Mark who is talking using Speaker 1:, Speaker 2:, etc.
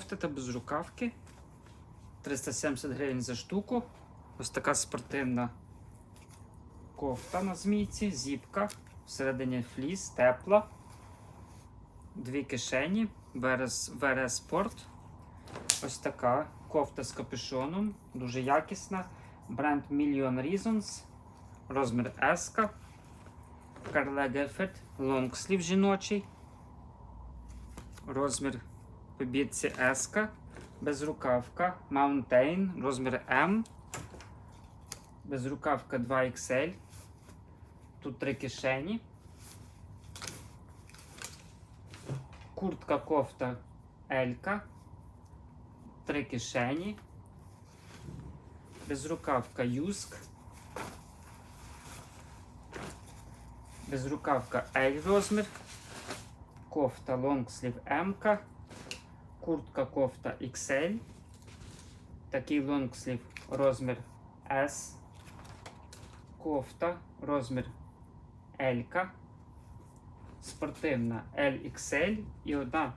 Speaker 1: кофти та безрукавки. 370 гривень за штуку. Ось така спортивна кофта на змійці, зіпка. Всередині фліс, тепла. Дві кишені. ВРС, Спорт. Ось така кофта з капюшоном. Дуже якісна. Бренд Million Reasons. Розмір S. Карл Лагерфельд. Лонгслів жіночий. Розмір побітці S. Безрукавка. Mountain. Розмір M. Безрукавка 2XL. Тут три кишені. Куртка кофта Елька. Три кишені. Безрукавка Юск. Безрукавка L розмір. Кофта лонгслів М. Куртка кофта XL. Такий лонгслів розмір S. Кофта розмір L. Спортивна LXL і одна